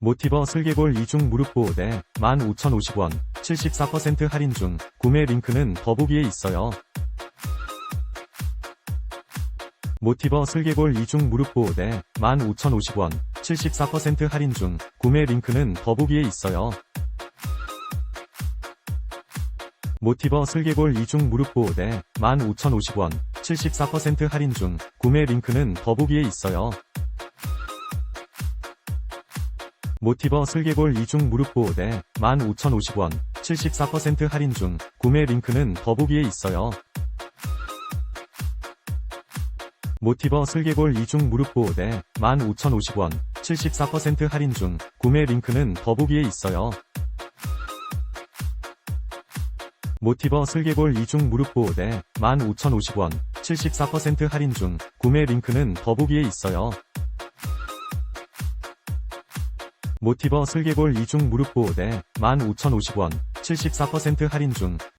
모티버 슬개골 이중 무릎 보호대 15,050원 74% 할인 중 구매 링크는 더보기에 있어요. 모티버 슬개골 이중 무릎 보호대 15,050원 74% 할인 중 구매 링크는 더보기에 있어요. 모티버 슬개골 이중 무릎 보호대 15,050원 74% 할인 중 구매 링크는 더보기에 있어요. 모티버 슬개골 이중 무릎 보호대 15,050원 74% 할인 중 구매 링크는 더보기에 있어요. 모티버 슬개골 이중 무릎 보호대 15,050원 74% 할인 중 구매 링크는 더보기에 있어요. 모티버 슬개골 이중 무릎 보호대 15,050원 74% 할인 중 구매 링크는 더보기에 있어요. 모티버 슬개골 이중 무릎 보호대 15,050원 74% 할인 중